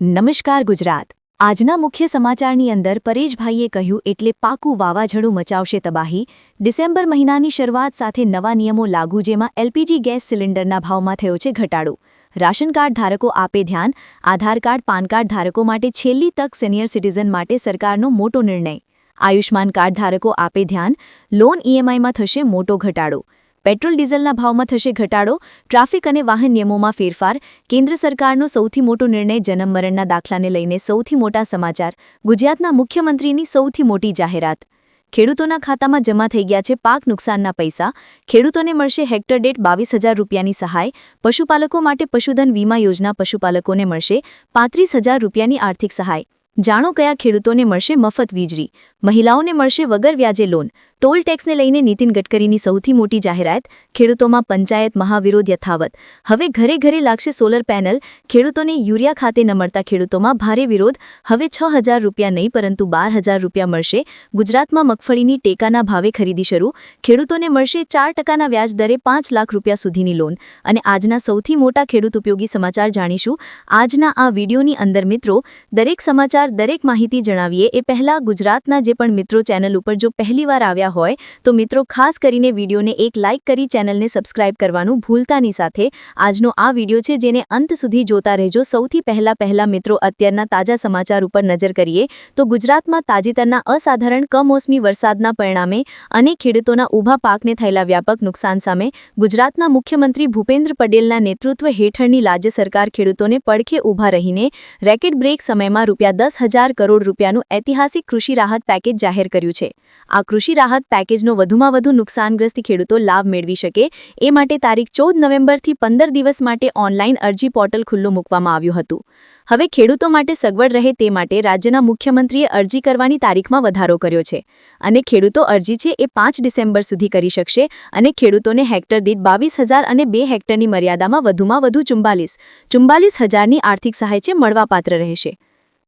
નમસ્કાર ગુજરાત. આજના મુખ્ય સમાચારની અંદર પરેશભાઈએ કહ્યું, એટલે પાકું વાવાઝોડું મચાવશે તબાહી. ડિસેમ્બર મહિનાની શરૂઆત સાથે નવા નિયમો લાગુ, જેમાં એલપીજી ગેસ સિલિન્ડરના ભાવમાં થયો છે ઘટાડો. રાશન કાર્ડ ધારકો આપે ધ્યાન. આધાર કાર્ડ, પાન કાર્ડ ધારકો માટે છેલ્લી તક સિનિયર સિટીઝન માટે સરકારનો મોટો નિર્ણય. આયુષ્માન કાર્ડ ધારકો આપે ધ્યાન. લોન ઈએમઆઈમાં થશે મોટો ઘટાડો. પેટ્રોલ ડીઝલના ભાવમાં થશે ઘટાડો, ટ્રાફિક અને વાહન નિયમોમાં ફેરફાર, કેન્દ્ર સરકારનો સૌથી મોટો નિર્ણય જન્મમરણના દાખલાને લઈને સૌથી મોટા સમાચાર, ગુજરાતના મુખ્યમંત્રીની સૌથી મોટી જાહેરાત. ખેડૂતોના ખાતામાં જમા થઈ ગયા છે પાક નુકસાનના પૈસા, ખેડૂતોને મળશે હેક્ટર દીઠ બાવીસ હજાર રૂપિયાની સહાય, પશુપાલકો માટે પશુધન વીમા યોજના પશુપાલકોને મળશે પાંત્રીસ હજાર રૂપિયાની આર્થિક સહાય. જાણો કયા ખેડૂતોને મળશે મફત વીજળી, મહિલાઓને મળશે વગર વ્યાજે લોન ટોલ ટેક્સને લઈને નીતિન ગડકરીની સૌથી મોટી જાહેરાત, ખેડૂતોમાં પંચાયત મહાવિરોધ યથાવત. હવે ઘરે ઘરે લાગશે સોલર પેનલ, ખેડૂતોને યુરિયા ખાતે ન મળતા ખેડૂતોમાં ભારે વિરોધ. હવે છ હજાર રૂપિયા નહીં, પરંતુ બાર હજાર રૂપિયા મળશે. ગુજરાતમાં મગફળીની ટેકાના ભાવે ખરીદી શરૂ. ખેડૂતોને મળશે ચાર ટકાના વ્યાજ દરે પાંચ લાખ રૂપિયા સુધીની લોન. અને આજના સૌથી મોટા ખેડૂત ઉપયોગી સમાચાર જાણીશું. આજના આ વિડીયોની અંદર મિત્રો, દરેક સમાચાર, દરેક માહિતી જણાવીએ એ પહેલા ગુજરાતના જે પણ મિત્રો ચેનલ ઉપર જો પહેલીવાર આવ્યા હોય, તો મિત્રો ખાસ કરીને વિડીયોને એક લાઇક કરી ચેનલને સબસ્ક્રાઇબ કરવાનું ભૂલતાની સાથે. આજનો આ વીડિયો છે જેને અંત સુધી જોતા રહેજો. સૌથી પહેલા પહેલા મિત્રો અત્યારના તાજા સમાચાર ઉપર નજર કરીએ, તો ગુજરાતમાં તાજેતરના અસાધારણ કમોસમી વરસાદના પરિણામે અને ખેડૂતોના ઊભા પાકને થયેલા વ્યાપક નુકસાન સામે ગુજરાતના મુખ્યમંત્રી ભૂપેન્દ્ર પટેલના નેતૃત્વ હેઠળની રાજ્ય સરકાર ખેડૂતોને પડખે ઊભા રહીને રેકેટ બ્રેક સમયમાં રૂપિયા દસ હજાર કરોડ રૂપિયાનું ઐતિહાસિક કૃષિ રાહત પેકેજ જાહેર કર્યું છે. આ કૃષિ રાહત પેકેજનો વધુમાં વધુ નુકસાનગ્રસ્ત ખેડૂતો લાભ મેળવી શકે એ માટે તારીખ ચૌદ નવેમ્બરથી પંદર દિવસ માટે ઓનલાઈન અરજી પોર્ટલ ખુલ્લું મૂકવામાં આવ્યું હતું. હવે ખેડૂતો માટે સગવડ રહે તે માટે રાજ્યના મુખ્યમંત્રીએ અરજી કરવાની તારીખમાં વધારો કર્યો છે અને ખેડૂતો અરજી છે એ પાંચ ડિસેમ્બર સુધી કરી શકશે અને ખેડૂતોને હેક્ટર દીઠ બાવીસ હજાર અને બે હેક્ટરની મર્યાદામાં વધુમાં વધુ ચુમ્બાલીસ ચુમ્બાલીસ હજારની આર્થિક સહાય છે મળવાપાત્ર રહેશે.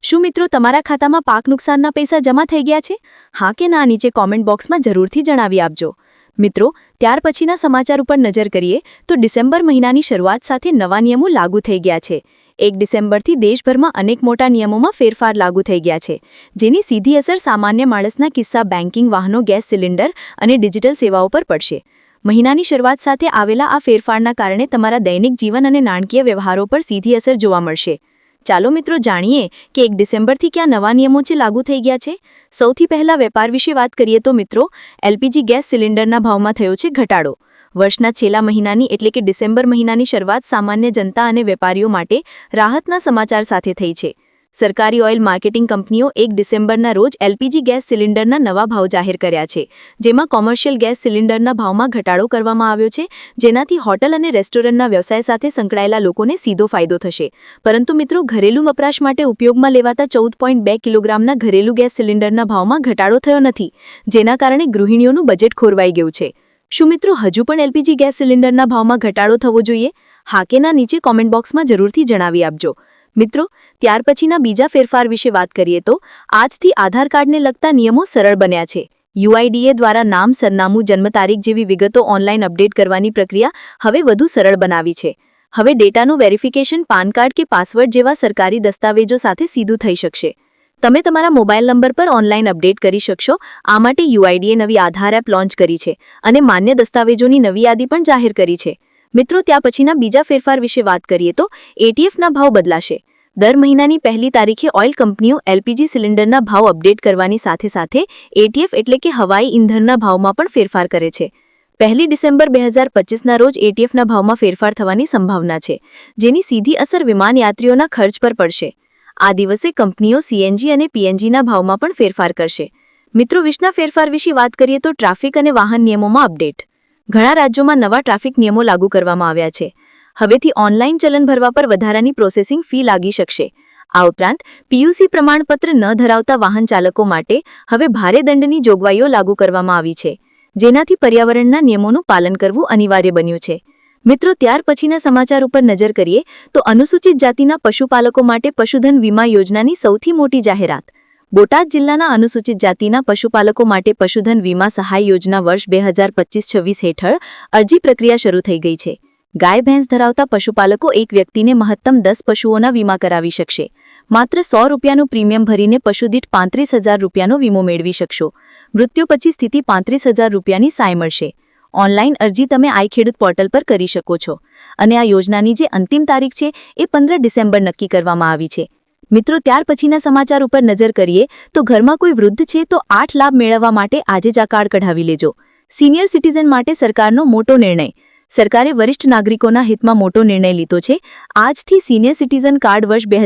શું મિત્રો તમારા ખાતામાં પાક નુકસાનના પૈસા જમા થઈ ગયા છે? હા કે ના નીચે કોમેન્ટ બોક્સમાં જરૂરથી જણાવી આપજો. મિત્રો, ત્યાર પછીના સમાચાર ઉપર નજર કરીએ તો ડિસેમ્બર મહિનાની શરૂઆત સાથે નવા નિયમો લાગુ થઈ ગયા છે. એક ડિસેમ્બરથી દેશભરમાં અનેક મોટા નિયમોમાં ફેરફાર લાગુ થઈ ગયા છે, જેની સીધી અસર સામાન્ય માણસના કિસ્સા બેન્કિંગ વાહનો, ગેસ સિલિન્ડર અને ડિજિટલ સેવાઓ પર પડશે. મહિનાની શરૂઆત સાથે આવેલા આ ફેરફારના કારણે તમારા દૈનિક જીવન અને નાણાકીય વ્યવહારો પર સીધી અસર જોવા મળશે. ચાલો મિત્રો જાણીએ કે એક ડિસેમ્બરથી ક્યાં નવા નિયમો છે લાગુ થઈ ગયા છે? સૌથી પહેલા વેપાર વિશે વાત કરીએ તો મિત્રો, એલપીજી ગેસ સિલિન્ડરના ભાવમાં થયો છે ઘટાડો. વર્ષના છેલ્લા મહિનાની એટલે કે ડિસેમ્બર મહિનાની શરૂઆત સામાન્ય જનતા અને વેપારીઓ માટે રાહતના સમાચાર સાથે થઈ છે. સરકારી ઓઇલ માર્કેટિંગ કંપનીઓ એક ડિસેમ્બરના રોજ એલપીજી ગેસ સિલિન્ડરના નવા ભાવ જાહેર કર્યા છે, જેમાં કોમર્શિયલ ગેસ સિલિન્ડરના ભાવમાં ઘટાડો કરવામાં આવ્યો છે, જેનાથી હોટલ અને રેસ્ટોરન્ટના વ્યવસાય સાથે સંકળાયેલા લોકોને સીધો ફાયદો થશે. પરંતુ મિત્રો, ઘરેલું વપરાશ માટે ઉપયોગમાં લેવાતા ચૌદ પોઈન્ટ બે કિલોગ્રામના ઘરેલું ગેસ સિલિન્ડરના ભાવમાં ઘટાડો થયો નથી, જેના કારણે ગૃહિણીઓનું બજેટ ખોરવાઈ ગયું છે. શું મિત્રો, હજુ પણ એલપીજી ગેસ સિલિન્ડરના ભાવમાં ઘટાડો થવો જોઈએ? હા કે ના, નીચે કોમેન્ટ બોક્સમાં જરૂરથી જણાવી આપજો. મિત્રો, ત્યાર પછીના બીજા ફેરફાર વિશે વાત કરીએ તો, આજથી આધાર કાર્ડને લગતા નિયમો સરળ બન્યા છે. યુઆઈડીએ દ્વારા નામ, સરનામું, જન્મ તારીખ જેવી વિગતો ઓનલાઈન અપડેટ કરવાની પ્રક્રિયા હવે વધુ સરળ બનાવી છે. હવે ડેટાનું વેરિફિકેશન પાન કાર્ડ કે પાસવર્ડ જેવા સરકારી દસ્તાવેજો સાથે સીધું થઈ શકશે. તમે તમારા મોબાઈલ નંબર પર ઓનલાઈન અપડેટ કરી શકશો. આ માટે યુઆઈડીએ નવી આધાર એપ લોન્ચ કરી છે અને માન્ય દસ્તાવેજોની નવી યાદી પણ જાહેર કરી છે. મિત્રો, ત્યાં પછીના બીજા ફેરફાર વિશે વાત કરીએ તો એટીએફના ભાવ બદલાશે. દર મહિનાની પહેલી તારીખે ઓઇલ કંપનીઓ એલપીજી સિલિન્ડરના ભાવ અપડેટ કરવાની સાથે સાથે એટીએફ એટલે કે હવાઈ ઇંધણના ભાવમાં પણ ફેરફાર કરે છે. પહેલી ડિસેમ્બર બે હજાર પચીસના રોજ એટીએફના ભાવમાં ફેરફાર થવાની સંભાવના છે, જેની સીધી અસર વિમાનયાત્રીઓના ખર્ચ પર પડશે. આ દિવસે કંપનીઓ સીએનજી અને પીએનજીના ભાવમાં પણ ફેરફાર કરશે. મિત્રો, વિશના ફેરફાર વિશે વાત કરીએ તો ટ્રાફિક અને વાહન નિયમોમાં અપડેટ. ઘણા રાજ્યોમાં નવા ટ્રાફિક નિયમો લાગુ કરવામાં આવ્યા છે. હવેથી ઓનલાઈન ચલન ભરવા પર વધારાની પ્રોસેસિંગ ફી લાગી શકશે. આ ઉપરાંત, પીયુસી પ્રમાણપત્ર ન ધરાવતા વાહન ચાલકો માટે હવે ભારે દંડની જોગવાઈઓ લાગુ કરવામાં આવી છે, જેનાથી પર્યાવરણના નિયમોનું પાલન કરવું અનિવાર્ય બન્યું છે. મિત્રો, ત્યાર પછીના સમાચાર ઉપર નજર કરીએ તો અનુસૂચિત જાતિના પશુપાલકો માટે પશુધન વીમા યોજનાની સૌથી મોટી જાહેરાત. બોટાદ જિલ્લાના અનુસૂચિત જાતિના પશુપાલકો માટે પશુધન વીમા સહાય યોજના વર્ષ બે હજાર પચીસ હેઠળ અરજી પ્રક્રિયા શરૂ થઈ ગઈ છે. ગાય ભેંસ ધરાવતા પશુપાલકો એક વ્યક્તિને મહત્તમ દસ પશુઓના વીમા કરાવી શકશે. માત્ર સો રૂપિયાનું પ્રીમિયમ ભરીને પશુદીઠ પાંત્રીસ હજાર રૂપિયાનો વીમો મેળવી શકશો. મૃત્યુ પછી સ્થિતિ પાંત્રીસ હજાર રૂપિયાની સહાય મળશે. ઓનલાઈન અરજી તમે આઈ ખેડૂત પોર્ટલ પર કરી શકો છો. અને આ યોજનાની જે અંતિમ તારીખ છે એ પંદર ડિસેમ્બર નક્કી કરવામાં આવી છે. મિત્રો, ત્યાર પછીના સમાચાર ઉપર નજર કરીએ તો ઘરમાં કોઈ વૃદ્ધ છે તો આઠ લાભ મેળવવા માટે આજે જ આ કાર્ડ કઢાવી લેજો. સિનિયર સિટીઝન માટે સરકારનો મોટો નિર્ણય. સરકારે વરિષ્ઠ નાગરિકોના હિતમાં મોટો નિર્ણય લીધો છે. આજથી સિનિયર સિટીઝન કાર્ડ વર્ષ બે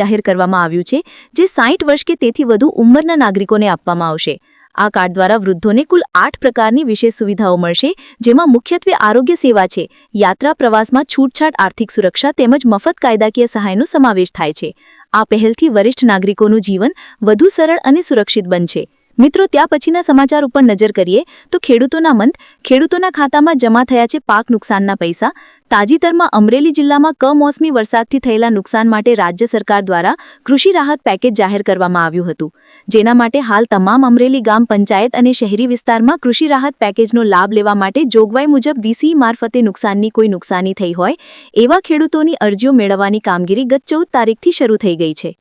જાહેર કરવામાં આવ્યું છે, જે સાઠ વર્ષ કે તેથી વધુ ઉંમરના નાગરિકોને આપવામાં આવશે. આ કાર્ડ દ્વારા વૃદ્ધોને કુલ આઠ પ્રકારની વિશેષ સુવિધાઓ મળશે, જેમાં મુખ્યત્વે આરોગ્ય સેવા છે, યાત્રા પ્રવાસમાં છૂટછાટ, આર્થિક સુરક્ષા તેમજ મફત કાયદાકીય સહાયનો સમાવેશ થાય છે. આ પહેલથી વરિષ્ઠ નાગરિકોનું જીવન વધુ સરળ અને સુરક્ષિત બનશે. મિત્રો, ત્યાં પછીના સમાચાર ઉપર નજર કરીએ તો ખેડૂતોના મંત ખેડૂતોના ખાતામાં જમા થયા છે પાક નુકસાનના પૈસા. તાજેતરમાં અમરેલી જિલ્લામાં કમોસમી વરસાદથી થયેલા નુકસાન માટે રાજ્ય સરકાર દ્વારા કૃષિ રાહત પેકેજ જાહેર કરવામાં આવ્યું હતું. જેના માટે હાલ તમામ અમરેલી ગામ પંચાયત અને શહેરી વિસ્તારમાં કૃષિ રાહત પેકેજનો લાભ લેવા માટે જોગવાઈ મુજબ વીસી મારફતે નુકસાનની કોઈ નુકસાની થઈ હોય, એવા ખેડૂતોની અરજીઓ મેળવવાની કામગીરી ગત ચૌદ તારીખથી શરૂ થઈ ગઈ છે.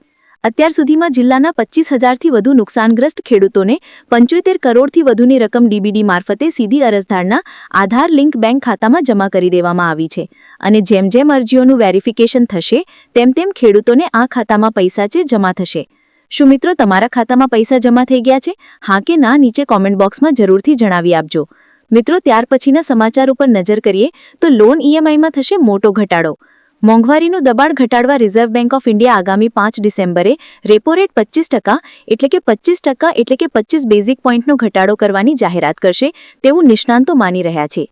અત્યાર સુધીમાં જિલ્લાના પચીસ હજારથી વધુ નુકસાનગ્રસ્ત ખેડૂતોને પંચોતેર કરોડથી વધુની રકમ ડીબીડી મારફતે સીધી અરજદારના આધાર લિંક બેંક ખાતામાં જમા કરી દેવામાં આવી છે. અને જેમ જેમ અરજીઓનું વેરિફિકેશન થશે, તેમ તેમ ખેડૂતોને આ ખાતામાં પૈસા છે જમા થશે. શું મિત્રો તમારા ખાતામાં પૈસા જમા થઈ ગયા છે? હા કે ના, નીચે કોમેન્ટ બોક્સમાં જરૂરથી જણાવી આપજો. મિત્રો, ત્યાર પછીના સમાચાર ઉપર નજર કરીએ તો લોન ઈએમઆઈમાં થશે મોટો ઘટાડો. મોંઘવારીનું દબાણ ઘટાડવા રિઝર્વ બેંક ઓફ ઇન્ડિયા આગામી પાંચ ડિસેમ્બરે રેપો રેટ પચીસ ટકા એટલે કે પચીસ ટકા એટલે કે પચીસ બેઝિક પોઈન્ટનો ઘટાડો કરવાની જાહેરાત કરશે તેવું નિષ્ણાંતો માની રહ્યા છે.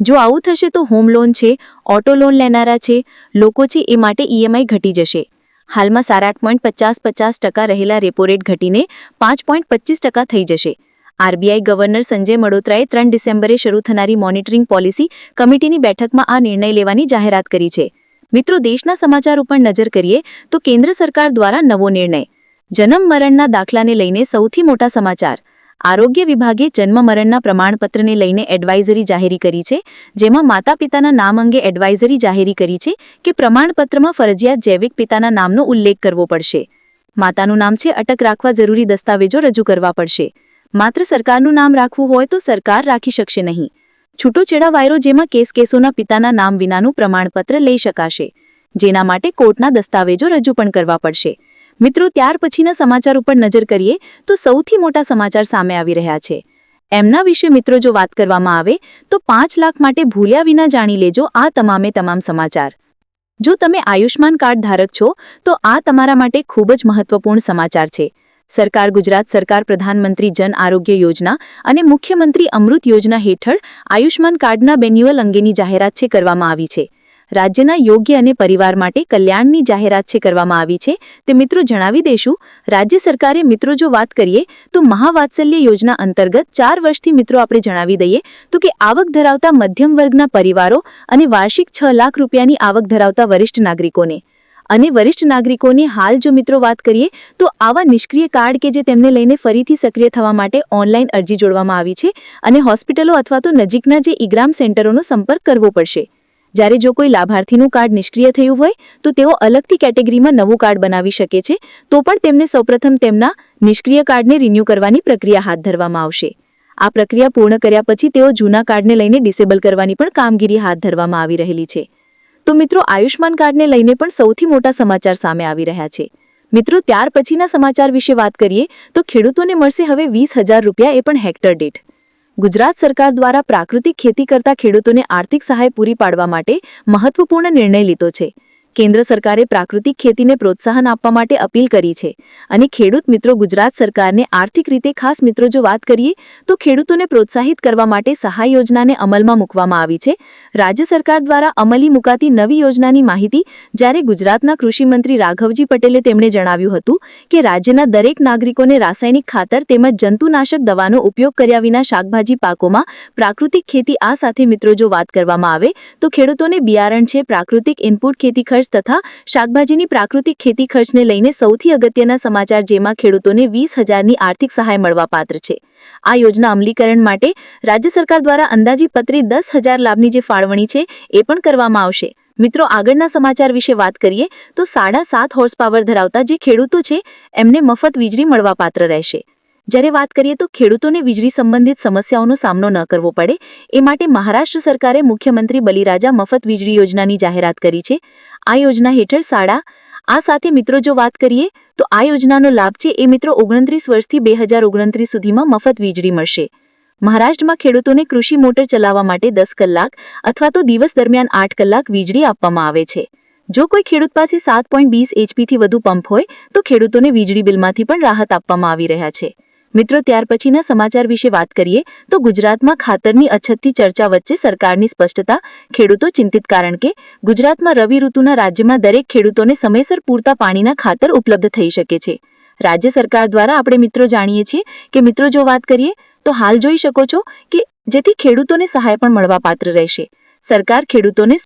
જો આવું થશે તો હોમ લોન છે ઓટો લોન લેનારા છે, લોકો છે એ માટે ઈએમઆઈ ઘટી જશે. હાલમાં સાડા આઠ પોઈન્ટ પચાસ પચાસ ટકા રહેલા રેપો રેટ ઘટીને પાંચ પોઈન્ટ પચીસ ટકા થઈ જશે. આરબીઆઈ ગવર્નર સંજય મડોત્રાએ ત્રણ ડિસેમ્બરે શરૂ થનારી મોનિટરિંગ પોલિસી કમિટીની બેઠકમાં આ નિર્ણય લેવાની જાહેરાત કરી છે. મિત્રો, દેશના સમાચાર ઉપર નજર કરીએ તો કેન્દ્ર સરકાર દ્વારા નવો નિર્ણય. જન્મ મરણના દાખલાને લઈને સૌથી મોટા સમાચાર. આરોગ્ય વિભાગે જન્મ મરણના પ્રમાણપત્રને લઈને એડવાઇઝરી જાહેરી કરી છે, જેમાં માતા પિતાના નામ અંગે એડવાઇઝરી જાહેરી કરી છે કે પ્રમાણપત્રમાં ફરજિયાત જૈવિક પિતાના નામનો ઉલ્લેખ કરવો પડશે. માતાનું નામ છે, અટક રાખવા જરૂરી દસ્તાવેજો રજૂ કરવા પડશે. માત્ર સરકારનું નામ રાખવું હોય તો સરકાર રાખી શકશે નહીં. છૂટોછેડા વાયરો જેમાં કેસ કેસોના પિતાના નામ વિનાનું પ્રમાણપત્ર લઈ શકાશે. જેના માટે કોર્ટના દસ્તાવેજો રજૂ પણ કરવા પડશે. મિત્રો, ત્યાર પછીના સમાચાર ઉપર નજર કરીએ તો સૌથી મોટા સમાચાર સામે આવી રહ્યા છે. એમના વિશે મિત્રો, જો વાત કરવામાં આવે તો પાંચ લાખ માટે ભૂલ્યા વિના જાણી લેજો આ તમામે તમામ સમાચાર. જો તમે આયુષ્માન કાર્ડ ધારક છો, તો આ તમારા માટે ખૂબ જ મહત્વપૂર્ણ સમાચાર છે. સરકાર ગુજરાત સરકાર, પ્રધાનમંત્રી જન આરોગ્ય યોજના અને મુખ્યમંત્રી અમૃત યોજના હેઠળ આયુષ્માન કાર્ડના બેન્યુઅલ અંગેની જાહેરાત છે કરવામાં આવી છે. રાજ્યના યોગ્ય અને પરિવાર માટે કલ્યાણની જાહેરાત છે કરવામાં આવી છે. તે મિત્રો જણાવી દેશું રાજ્ય સરકારે મિત્રો જો વાત કરીએ, તો મહાવાત્સલ્ય યોજના અંતર્ગત ચાર વર્ષથી મિત્રો આપણે જણાવી દઈએ, તો કે આવક ધરાવતા મધ્યમ વર્ગના પરિવારો અને વાર્ષિક છ લાખ રૂપિયાની આવક ધરાવતા વરિષ્ઠ નાગરિકોને. અને વરિષ્ઠ નાગરિકોની હાલ જો મિત્રો વાત કરીએ, તો આવા નિષ્ક્રિય કાર્ડ કે જે તેમને લઈને ફરીથી સક્રિય થવા માટે ઓનલાઈન અરજી જોડવામાં આવી છે અને હોસ્પિટલો અથવા તો નજીકના જે ઇગ્રામ સેન્ટરોનો સંપર્ક કરવો પડશે. જ્યારે જો કોઈ લાભાર્થીનું કાર્ડ નિષ્ક્રિય થયું હોય, તો તેઓ અલગથી કેટેગરીમાં નવું કાર્ડ બનાવી શકે છે, તો પણ તેમને સૌપ્રથમ તેમના નિષ્ક્રિય કાર્ડને રિન્યૂ કરવાની પ્રક્રિયા હાથ ધરવામાં આવશે. આ પ્રક્રિયા પૂર્ણ કર્યા પછી તેઓ જૂના કાર્ડને લઈને ડિસેબલ કરવાની પણ કામગીરી હાથ ધરવામાં આવી રહેલી છે. તો મિત્રો આયુષ્માન કાર્ડને લઈને પણ સૌથી મોટા સમાચાર સામે આવી રહ્યા છે. મિત્રો ત્યાર પછીના સમાચાર વિશે વાત કરીએ, તો ખેડૂતોને મળશે હવે વીસ હજાર રૂપિયા એ પણ હેક્ટર દીઠ. ગુજરાત સરકાર દ્વારા પ્રાકૃતિક ખેતી કરતા ખેડૂતોને આર્થિક સહાય પૂરી પાડવા માટે મહત્વપૂર્ણ નિર્ણય લીધો છે. કેન્દ્ર સરકારે પ્રાકૃતિક ખેતીને પ્રોત્સાહન આપવા માટે અપીલ કરી છે. અને ખેડૂત મિત્રો, ગુજરાત સરકારને આર્થિક રીતે ખાસ મિત્રો જો વાત કરીએ, તો ખેડૂતોને પ્રોત્સાહિત કરવા માટે સહાય યોજનાને અમલમાં મૂકવામાં આવી છે. રાજ્ય સરકાર દ્વારા અમલી મુકાતી નવી યોજનાની માહિતી જ્યારે ગુજરાતના કૃષિમંત્રી રાઘવજી પટેલે તેમણે જણાવ્યું હતું કે, રાજ્યના દરેક નાગરિકોને રાસાયણિક ખાતર તેમજ જંતુનાશક દવાનો ઉપયોગ કર્યા વિના શાકભાજી પાકોમાં પ્રાકૃતિક ખેતી આ સાથે મિત્રો જો વાત કરવામાં આવે, તો ખેડૂતોને બિયારણ છે, પ્રાકૃતિક ઇનપુટ ખેતી ખર્ચ તથા શાકભાજીની પ્રાકૃતિક ખેતી ખર્ચને લઈને સૌથી અગત્યના સમાચાર જેમાં ખેડૂતોને વીસ હજારની આર્થિક સહાય મળવાપાત્ર છે. આ યોજના અમલીકરણ માટે રાજ્ય સરકાર દ્વારા અંદાજીપત્રી દસ હજાર લાભની જે ફાળવણી છે એ પણ કરવામાં આવશે. મિત્રો, આગળના સમાચાર વિશે વાત કરીએ તો સાડા સાત હોર્સ પાવર ધરાવતા જે ખેડૂતો છે, એમને મફત વીજળી મળવાપાત્ર રહેશે. જ્યારે વાત કરીએ તો ખેડૂતોને વીજળી સંબંધિત સમસ્યાઓનો સામનો ન કરવો પડે, એ માટે મહારાષ્ટ્ર સરકારે મુખ્યમંત્રી બલિરાજા મફત વીજળી યોજનાની જાહેરાત કરી છે. આ યોજના હેઠળ શાળા, આ સાથે મિત્રો જો વાત કરીએ, તો આ યોજનાનો લાભ છે એ મિત્રો ઓગણત્રીસ વર્ષથી બે હજાર ઓગણત્રીસ સુધીમાં મફત વીજળી મળશે. મહારાષ્ટ્રમાં ખેડૂતોને કૃષિ મોટર ચલાવવા માટે દસ કલાક અથવા તો દિવસ દરમિયાન આઠ કલાક વીજળી આપવામાં આવે છે. જો કોઈ ખેડૂત પાસે સાત પોઈન્ટ વીસ એચપીથી વધુ પંપ હોય, તો ખેડૂતોને વીજળી બિલમાંથી પણ રાહત આપવામાં આવી રહ્યા છે. મિત્રો, ત્યાર પછીના સમાચાર વિશે વાત કરીએ, તો ગુજરાતમાં ખાતરની અછતથી ચર્ચા વચ્ચે સરકારની સ્પષ્ટતા. ખેડૂતો ચિંતિત કારણ કે, ગુજરાતમાં રવિ ઋતુના રાજ્યમાં દરેક ખેડૂતોને સમયસર પૂરતા પાણીના ખાતર ઉપલબ્ધ થઈ શકે છે. રાજ્ય સરકાર દ્વારા આપણે મિત્રો જાણીએ છીએ કે, મિત્રો, જો વાત કરીએ, તો હાલ જોઈ શકો છો કે, જેથી ખેડૂતોને સહાય પણ મળવાપાત્ર રહેશે. સરકાર ખેડૂતોને